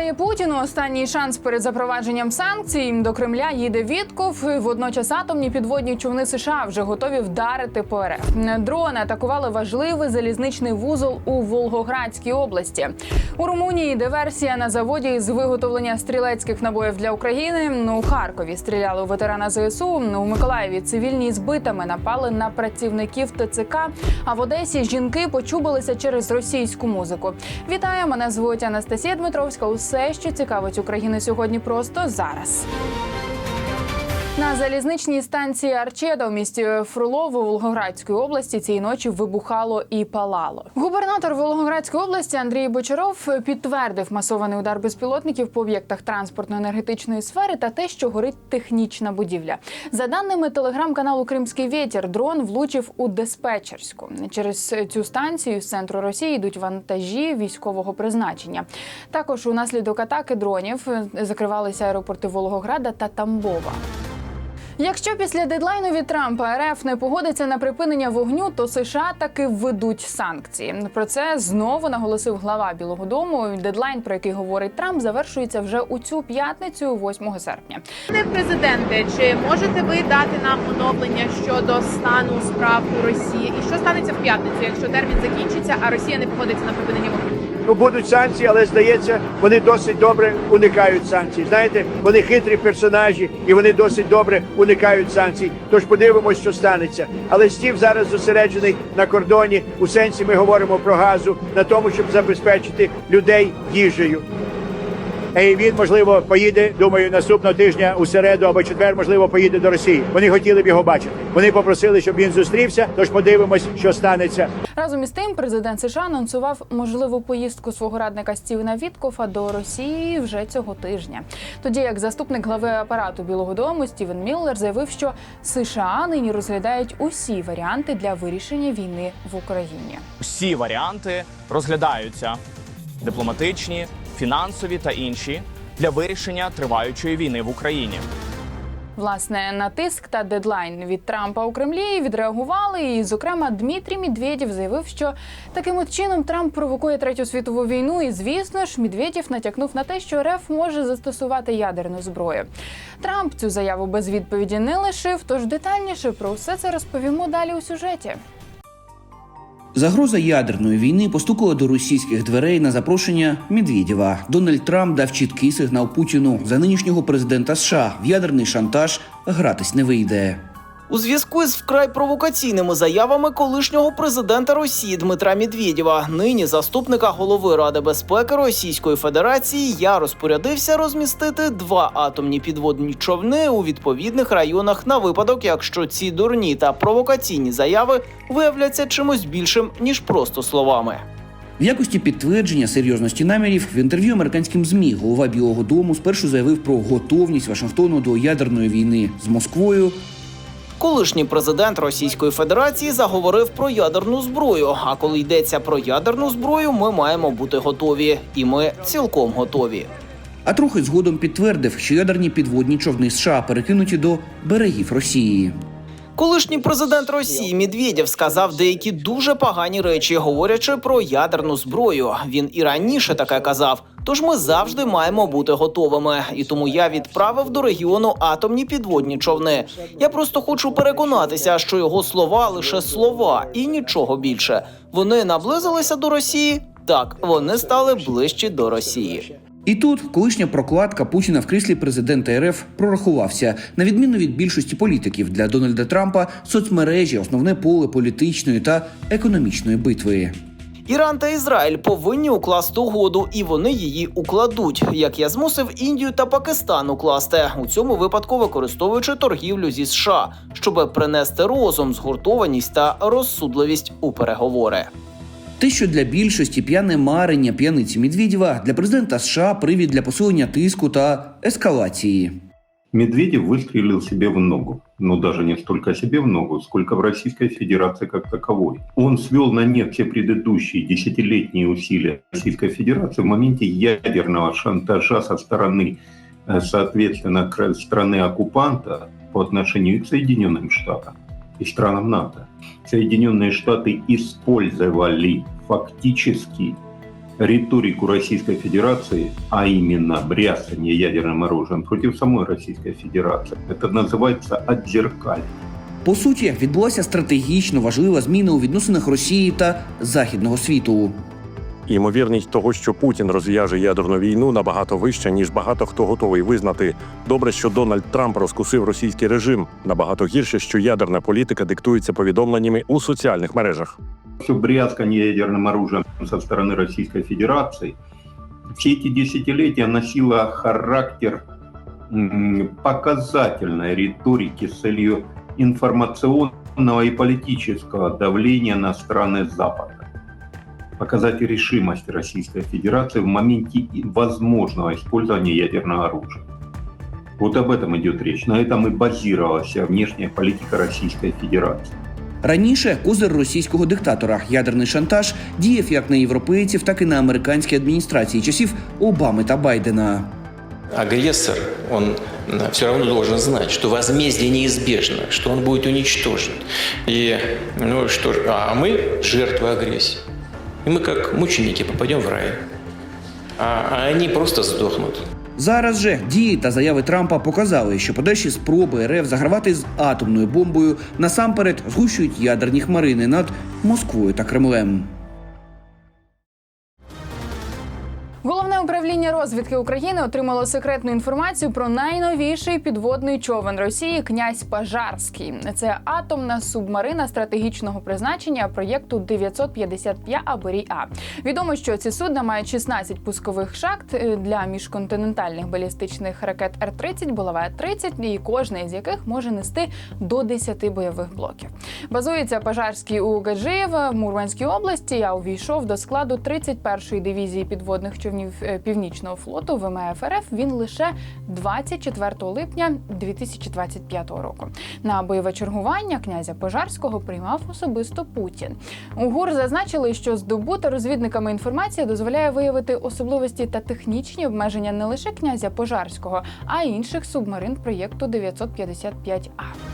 дістає Путіну останній шанс перед запровадженням санкцій. До Кремля їде Вітков. Водночас атомні підводні човни США вже готові вдарити по РФ. Дрони атакували важливий залізничний вузол у Волгоградській області. У Румунії диверсія на заводі з виготовлення стрілецьких набоїв для України. Ну, У Харкові стріляли у ветерана ЗСУ. У Миколаєві цивільні з битами напали на працівників ТЦК. А в Одесі жінки почубилися через російську музику. Вітаю, мене звуть Анастасія Дмитровська. Усе, що цікавить Україну сьогодні, просто зараз. На залізничній станції Арчеда у місті Фрулово Волгоградської області цієї ночі вибухало і палало. Губернатор Волгоградської області Андрій Бочаров підтвердив масований удар безпілотників по об'єктах транспортно-енергетичної сфери та те, що горить технічна будівля. За даними телеграм-каналу Кримський вітер, дрон влучив у диспетчерську. Через цю станцію з центру Росії йдуть вантажі військового призначення. Також унаслідок атаки дронів закривалися аеропорти Волгограда та Тамбова. Якщо після дедлайну від Трампа РФ не погодиться на припинення вогню, то США таки введуть санкції. Про це знову наголосив глава Білого Дому. Дедлайн, про який говорить Трамп, завершується вже у цю п'ятницю, 8 серпня. Пане президенте, чи можете ви дати нам оновлення щодо стану справ у Росії? І що станеться в п'ятницю, якщо термін закінчиться, а Росія не погодиться на припинення вогню? Ну, будуть санкції, але здається, вони досить добре уникають санкцій. Знаєте, вони хитрі персонажі і вони досить добре уникають санкцій. Тож подивимось, що станеться. Але Стів зараз зосереджений на кордоні. У сенсі ми говоримо про газу на тому, щоб забезпечити людей їжею. І він, можливо, поїде, думаю, наступного тижня у середу або четвер, можливо, поїде до Росії. Вони хотіли б його бачити. Вони попросили, щоб він зустрівся. Тож подивимось, що станеться. Разом із тим, президент США анонсував можливу поїздку свого радника Стівена Віткофа до Росії вже цього тижня. Тоді як заступник глави апарату Білого Дому Стівен Міллер заявив, що США нині розглядають усі варіанти для вирішення війни в Україні. Всі варіанти розглядаються дипломатичні, фінансові та інші для вирішення триваючої війни в Україні. Власне, на тиск та дедлайн від Трампа у Кремлі відреагували. І, зокрема, Дмитрій Медведєв заявив, що таким от чином Трамп провокує третю світову війну. І звісно ж, Медведєв натякнув на те, що РФ може застосувати ядерну зброю. Трамп цю заяву без відповіді не лишив. Тож детальніше про все це розповімо далі у сюжеті. Загроза ядерної війни постукала до російських дверей на запрошення Медведєва. Дональд Трамп дав чіткий сигнал Путіну за нинішнього президента США. В ядерний шантаж гратись не вийде. У зв'язку із вкрай провокаційними заявами колишнього президента Росії Дмитра Медведєва, нині заступника голови Ради безпеки Російської Федерації, я розпорядився розмістити два атомні підводні човни у відповідних районах на випадок, якщо ці дурні та провокаційні заяви виявляться чимось більшим ніж просто словами. В якості підтвердження серйозності намірів в інтерв'ю американським змі голова Білого Дому спершу заявив про готовність Вашингтону до ядерної війни з Москвою. Колишній президент Російської Федерації заговорив про ядерну зброю. А коли йдеться про ядерну зброю, ми маємо бути готові, і ми цілком готові. А трохи згодом підтвердив, що ядерні підводні човни США перекинуті до берегів Росії. Колишній президент Росії Медведєв сказав деякі дуже погані речі, говорячи про ядерну зброю. Він і раніше таке казав. Тож ми завжди маємо бути готовими. І тому я відправив до регіону атомні підводні човни. Я просто хочу переконатися, що його слова лише слова і нічого більше. Вони наблизилися до Росії. Так, вони стали ближчі до Росії. І тут колишня прокладка Путіна в кріслі президента РФ прорахувався. На відміну від більшості політиків для Дональда Трампа, соцмережі основне поле політичної та економічної битви. Іран та Ізраїль повинні укласти угоду, і вони її укладуть. Як я змусив Індію та Пакистан укласти у цьому випадку, використовуючи торгівлю зі США, щоб принести розум, згуртованість та розсудливість у переговори. Те, що для більшості п'яне марення п'яниці Медведєва, для президента США привід для посилення тиску та ескалації. Медведев выстрелил себе в ногу. Но даже не столько себе в ногу, сколько в Российской Федерации как таковой. Он свел на нет все предыдущие десятилетние усилия Российской Федерации в моменте ядерного шантажа со стороны, э, соответственно, к- страны-оккупанта по отношению к Соединенным Штатам и странам НАТО. Соединенные Штаты использовали фактически риторику Российской Федерации, а именно бряцание ядерным оружием против самой Российской Федерации. Это называется отзеркаль. По суті, відбулася стратегічно важлива зміна у відносинах Росії та західного світу. Ймовірність того, що Путін розв'яже ядерну війну, набагато вища, ніж багато хто готовий визнати. Добре, що Дональд Трамп розкусив російський режим. Набагато гірше, що ядерна політика диктується повідомленнями у соціальних мережах. Все бряцкание ядерным оружием со стороны Российской Федерации все эти десятилетия носило характер м, показательной риторики с целью информационного и политического давления на страны Запада. Показать решимость Российской Федерации в моменте и- возможного использования ядерного оружия. Вот об этом идет речь. На этом и базировалась вся внешняя политика Российской Федерации. Раніше козир російського диктатора ядерний шантаж діяв як на європейців, так і на американські адміністрації часів Обами та Байдена. агрессор, он все равно должен знать, что возмездие неизбежно, что он будет уничтожен. И, ну что ж, а мы жертвы агрессии. И мы как мученики попадем в рай. А, а они просто сдохнут. Зараз же дії та заяви Трампа показали, що подальші спроби РФ загравати з атомною бомбою насамперед згущують ядерні хмарини над Москвою та Кремлем. Управління розвідки України отримало секретну інформацію про найновіший підводний човен Росії князь Пажарський. Це атомна субмарина стратегічного призначення проєкту 955 Аборій А. Відомо, що ці судна мають 16 пускових шахт е, для міжконтинентальних балістичних ракет Р-30, булава 30 і кожна із яких може нести до 10 бойових блоків. Базується Пажарський у Гаджиєва в Мурманській області. А увійшов до складу 31-ї дивізії підводних човнів е, Північного флоту ВМФ РФ він лише 24 липня 2025 року. На бойове чергування князя Пожарського приймав особисто Путін. У ГУР зазначили, що здобута розвідниками інформація дозволяє виявити особливості та технічні обмеження не лише князя Пожарського, а й інших субмарин проєкту 955 А.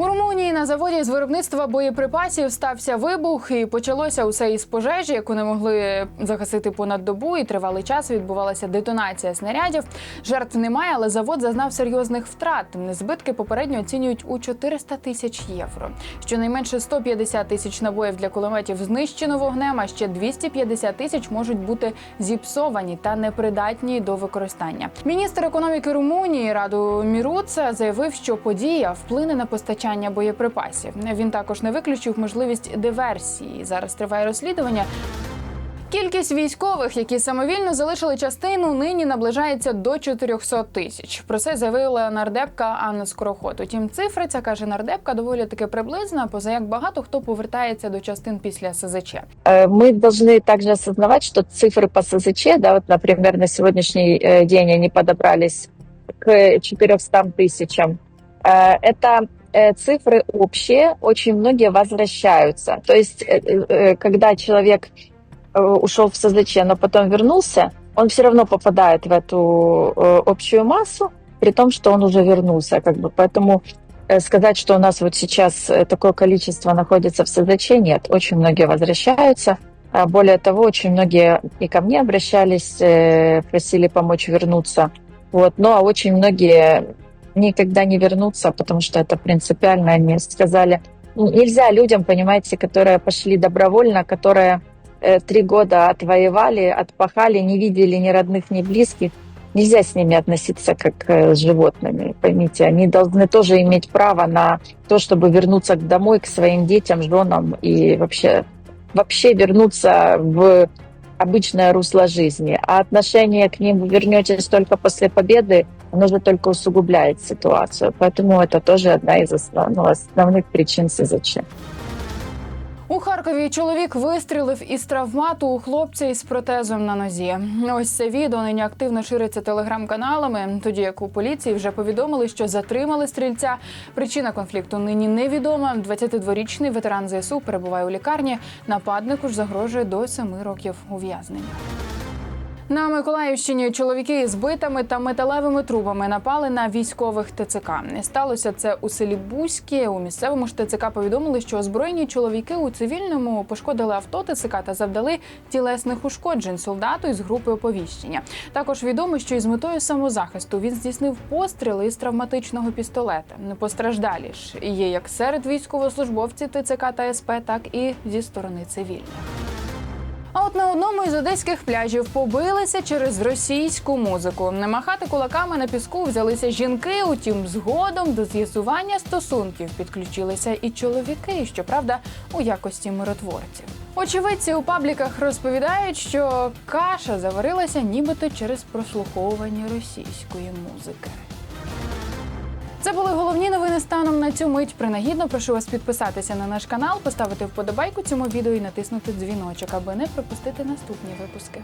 У Румунії на заводі з виробництва боєприпасів стався вибух, і почалося усе із пожежі, яку не могли загасити понад добу. І тривалий час відбувалася детонація снарядів. Жертв немає, але завод зазнав серйозних втрат. Збитки попередньо оцінюють у 400 тисяч євро. Щонайменше 150 тисяч набоїв для кулеметів знищено вогнем, а ще 250 тисяч можуть бути зіпсовані та непридатні до використання. Міністр економіки Румунії Раду Міруца заявив, що подія вплине на постачання боєприпасів. Він також не виключив можливість диверсії. Зараз триває розслідування. Кількість військових, які самовільно залишили частину, нині наближається до 400 тисяч. Про це заявила нардепка Анна Скороход. Утім, цифри ця каже нардепка доволі таки приблизна, поза як багато хто повертається до частин після СЗЧ. Э, Мы должны также осознавать, что цифры по СЗЧ, да, вот, например, на сегодняшний э, день они подобрались к 400 тысячам. Э, Это э, цифры общие, очень многие возвращаются. То есть, э, э, когда человек э, ушел в СЗЧ, но потом вернулся, он все равно попадает в эту э, общую массу, при том, что он уже вернулся. Как бы. Поэтому э, сказать, что у нас вот сейчас э, такое количество находится в СЗЧ, нет. Очень многие возвращаются. А Более того, очень многие и ко мне обращались, э, просили помочь вернуться. Вот. Ну, а очень многие никогда не вернутся, потому что это принципиально. Они сказали, «Ну, нельзя людям, понимаете, которые пошли добровольно, которые э, три года отвоевали, отпахали, не видели ни родных, ни близких, нельзя с ними относиться как э, с животными, поймите. Они должны тоже иметь право на то, чтобы вернуться домой, к своим детям, женам и вообще, вообще вернуться в обычное русло жизни. А отношение к ним вернетесь только после победы, оно же только усугубляет ситуацию. Поэтому это тоже одна из основ- ну, основных причин СЗЧ. У Харкові чоловік вистрілив із травмату у хлопця із протезом на нозі. Ось це відео нині активно шириться телеграм-каналами. Тоді як у поліції вже повідомили, що затримали стрільця. Причина конфлікту нині невідома. 22-річний ветеран ЗСУ перебуває у лікарні. Нападнику ж загрожує до 7 років ув'язнення. На Миколаївщині чоловіки з битами та металевими трубами напали на військових ТЦК. Сталося це у селі Бузьке. У місцевому ж ТЦК повідомили, що озброєні чоловіки у цивільному пошкодили авто ТЦК та завдали тілесних ушкоджень солдату із групи оповіщення. Також відомо, що із метою самозахисту він здійснив постріли із травматичного пістолета. Постраждалі ж є як серед військовослужбовців ТЦК та СП, так і зі сторони цивільних. От на одному із одеських пляжів побилися через російську музику. Не махати кулаками на піску взялися жінки. Утім, згодом до з'ясування стосунків підключилися і чоловіки, щоправда, у якості миротворців. Очевидці у пабліках розповідають, що каша заварилася нібито через прослуховування російської музики. Це були головні новини станом на цю мить. Принагідно прошу вас підписатися на наш канал, поставити вподобайку цьому відео і натиснути дзвіночок, аби не пропустити наступні випуски.